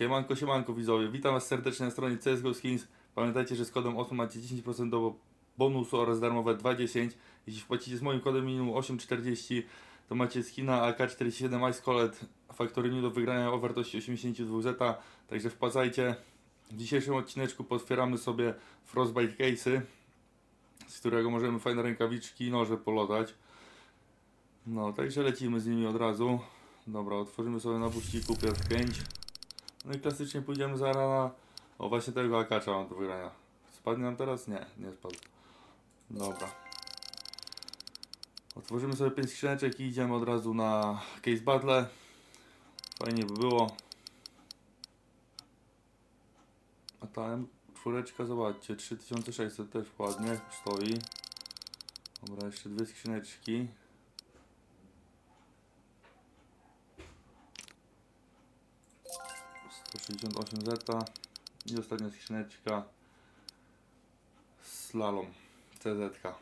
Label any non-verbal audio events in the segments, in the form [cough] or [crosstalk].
Siemanko, siemanko widzowie, witam was serdecznie na stronie CSGO Skins. Pamiętajcie, że z kodem 8 macie 10% do bonusu oraz darmowe 2.10. Jeśli wpłacicie z moim kodem minimum 8.40, to macie skina AK-47 Ice Collet Factory New do wygrania o wartości 82 zeta. Także wpłacajcie. W dzisiejszym odcineczku potwieramy sobie Frostbite Case'y, z którego możemy fajne rękawiczki i noże polotać. No, także lecimy z nimi od razu. Dobra, otworzymy sobie na buściku pierwszy 5. No i klasycznie pójdziemy zaraz na... O, właśnie tego akacza mam do wygrania. Spadnie nam teraz? Nie, nie spadł. Dobra. Otworzymy sobie 5 skrzyneczek i idziemy od razu na case battle. Fajnie by było. A ta czwóreczka, zobaczcie, 3600 też ładnie stoi. Dobra, jeszcze dwie skrzyneczki. Sto sześćdziesiąt osiem zeta i ostatnia skrzyneczka Slalom CZ. -ka.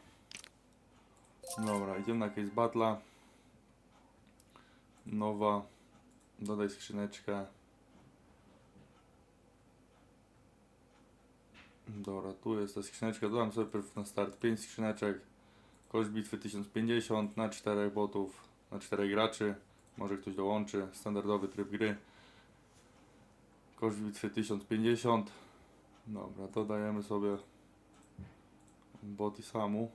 Dobra, idziemy na case battle'a. Nowa. Dodaj skrzyneczkę. Dobra, tu jest ta skrzyneczka. Dodam sobie pierw na start 5 skrzyneczek. Koszt bitwy 1050 na 4 botów, na 4 graczy. Może ktoś dołączy. Standardowy tryb gry. Koszt bitwy 1050. Dobra, dodajemy sobie boty samu.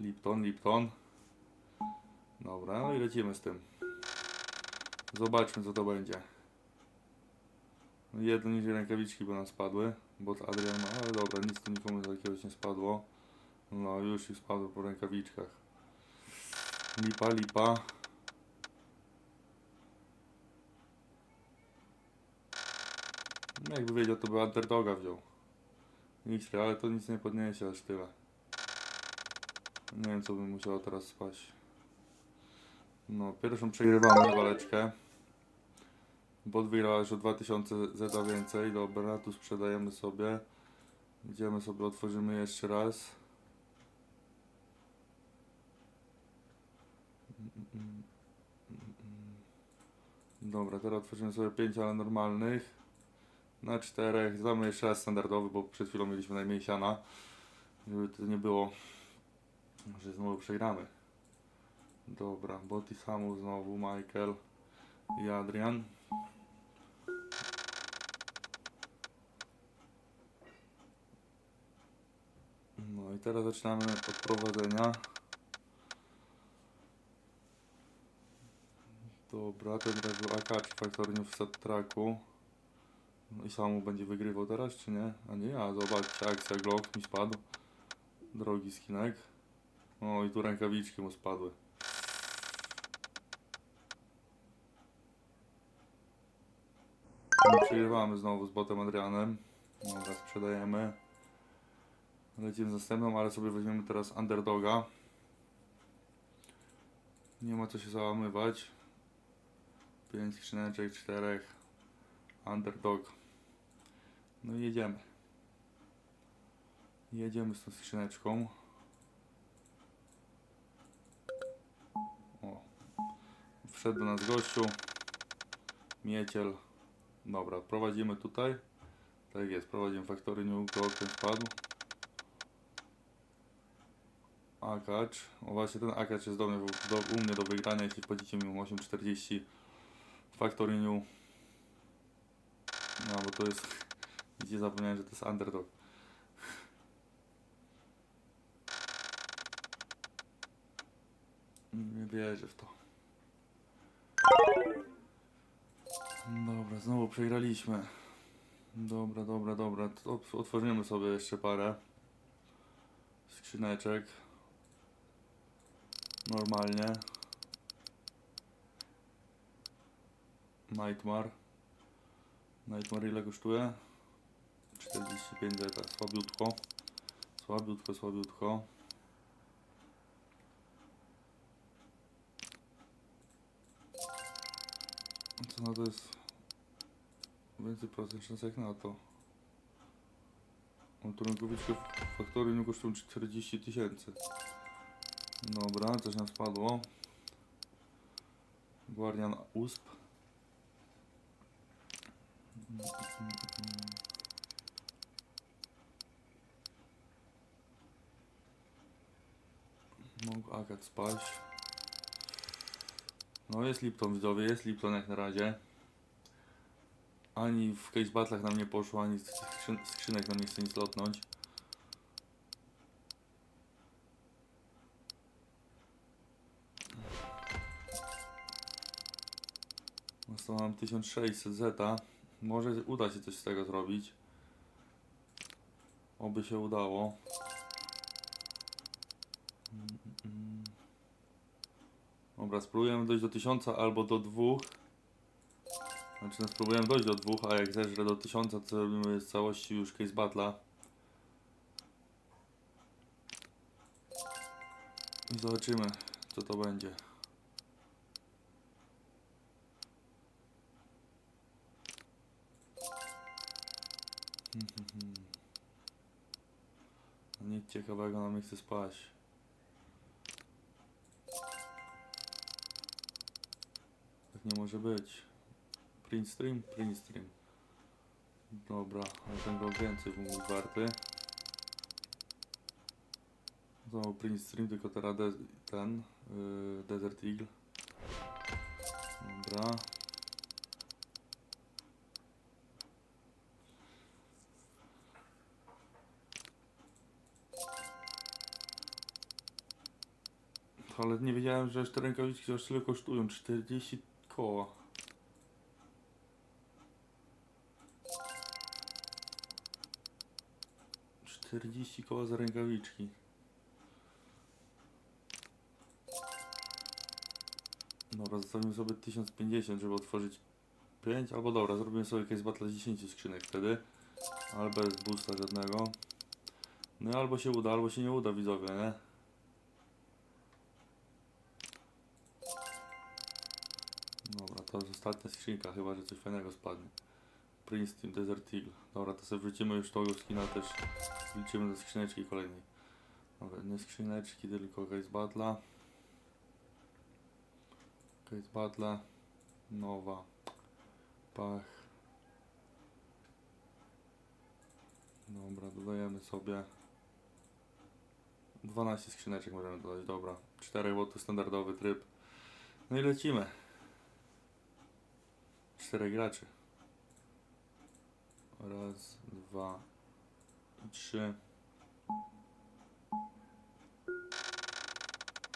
Lipton, Lipton. Dobra, no i lecimy z tym. Zobaczmy co to będzie. Jedno niż rękawiczki by nam spadły. Bot Adrian ma, ale dobra, nic tu nikomu takiego nie spadło. No już ich spadło po rękawiczkach. Lipa, lipa. No jakby wiedział, to by underdoga wziął. Nic, ale to nic nie podniesie aż tyle. Nie wiem, co by musiało teraz spaść. No, pierwszą przegrywamy waleczkę. Bot wygrał już o 2000 zeta więcej. Dobra, tu sprzedajemy sobie. Idziemy sobie, otworzymy jeszcze raz. Dobra, teraz otworzymy sobie 5, ale normalnych. Na czterech. Damy jeszcze raz standardowy, bo przed chwilą mieliśmy najmniej siana. Żeby to nie było, że znowu przegramy. Dobra, Boty Samu znowu, Michael i Adrian. No i teraz zaczynamy od prowadzenia. Dobra, ten raz był AK czy faktornie w. No i Samu będzie wygrywał teraz, czy nie? A nie ja, zobaczcie, akcja Glock mi spadł. Drogi skinek. O i tu rękawiczki mu spadły. No, Przegrywamy znowu z botem Adrianem. Dobra, sprzedajemy. Lecimy z następną, ale sobie weźmiemy teraz underdoga. Nie ma co się załamywać. 5 skrzyneczek, 4. Underdog. No jedziemy. Jedziemy z tą skrzyneczką. O. Wszedł do nas gościu. Mieciel. Dobra, prowadzimy tutaj. Tak jest, prowadzimy Factory New Gold, ten spadł. Akacz. O właśnie ten akacz jest do do, u mnie do wygrania, jeśli wpłacicie mi 8,40 Factory New. No bo to jest... Widzicie, zapomniałem, że to jest underdog. Nie wierzę w to. Dobra, znowu przegraliśmy. Dobra, dobra, dobra. Otworzymy sobie jeszcze parę skrzyneczek. Normalnie. Nightmare. Nightmare ile kosztuje? 45 zeta, słabiutko. Słabiutko, słabiutko. Co na to jest? Więcej procent szansek na to. Mam tu rękawiczkę w faktory nie kosztują 40 tysięcy. Dobra, coś nam spadło. Guardian USP. Mógł Agat spaść. No jest Lipton widzowie, jest Lipton jak na razie. Ani w case battlach nam nie poszło, ani z skrzynek nam nie chce nic lotnąć. No to mam 1600 zeta. Może uda się coś z tego zrobić. Oby się udało. Dobra, spróbujemy dojść do 1000 albo do 2. Znaczy, no, spróbujemy dojść do 2, a jak zeżrę do 1000, to robimy z całości już case battle'a. I zobaczymy, co to będzie. Nic ciekawego nam nie chce spać. Nie może być. Print stream? Print stream. Dobra, ale ten go więcej był warty. Znowu print stream, tylko teraz de ten yy, Desert Eagle. Dobra. Ale nie wiedziałem, że aż te rękawiczki aż tyle kosztują. 40 koła. Czterdzieści koła za rękawiczki. Dobra, zostawimy sobie 1050, żeby otworzyć 5, albo dobra, zrobimy sobie case battle z 10 skrzynek wtedy, ale bez boosta żadnego. No albo się uda, albo się nie uda widzowie, nie? To jest ostatnia skrzynka, chyba że coś fajnego spadnie. Prince Team Desert Eagle. Dobra, to sobie wrócimy już tego skina też. Liczymy do skrzyneczki kolejnej. Dobra, nie skrzyneczki, tylko case battle'a. Case battle'a. Nowa. Pach. Dobra, dodajemy sobie 12 skrzyneczek możemy dodać, dobra. 4 bo to standardowy tryb. No i lecimy. 4 graczy. Raz, dwa, trzy.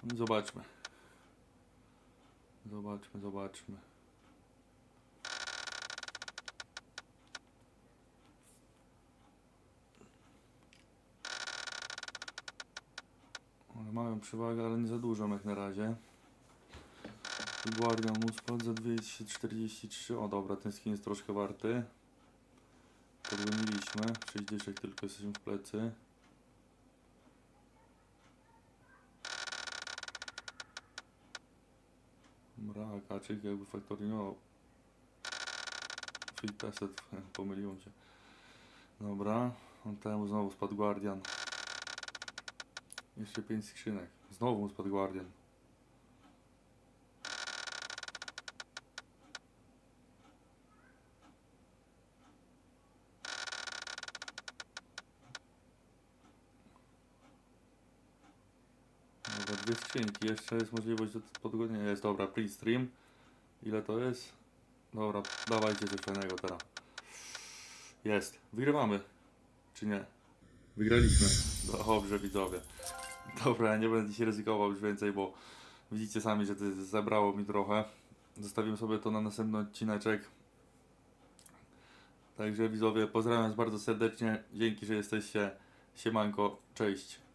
No Zobaczmy. Zobaczmy, zobaczmy. Mają przewagę, ale nie za dużą jak na razie. Guardian mu spadł za 243. O dobra, ten skin jest troszkę warty. Podgoniliśmy. 6 dyszek tylko jesteśmy w plecy. Dobra, kaczyk jakby faktory, no. Fit tested, [laughs] pomyliłem się. Dobra, on temu znowu spadł Guardian. Jeszcze 5 skrzynek. Znowu mu spadł Guardian. Dobra, dwie skrzynki. Jeszcze jest możliwość do podgonienia. Jest dobra, print stream. Ile to jest? Dobra, dawajcie coś fajnego teraz. Jest. Wygrywamy. Czy nie? Wygraliśmy. Dobrze, widzowie. Dobra, ja nie będę dzisiaj ryzykował już więcej, bo widzicie sami, że to zabrało mi trochę. Zostawimy sobie to na następny odcineczek. Także widzowie, pozdrawiam was bardzo serdecznie. Dzięki, że jesteście. Siemanko, cześć.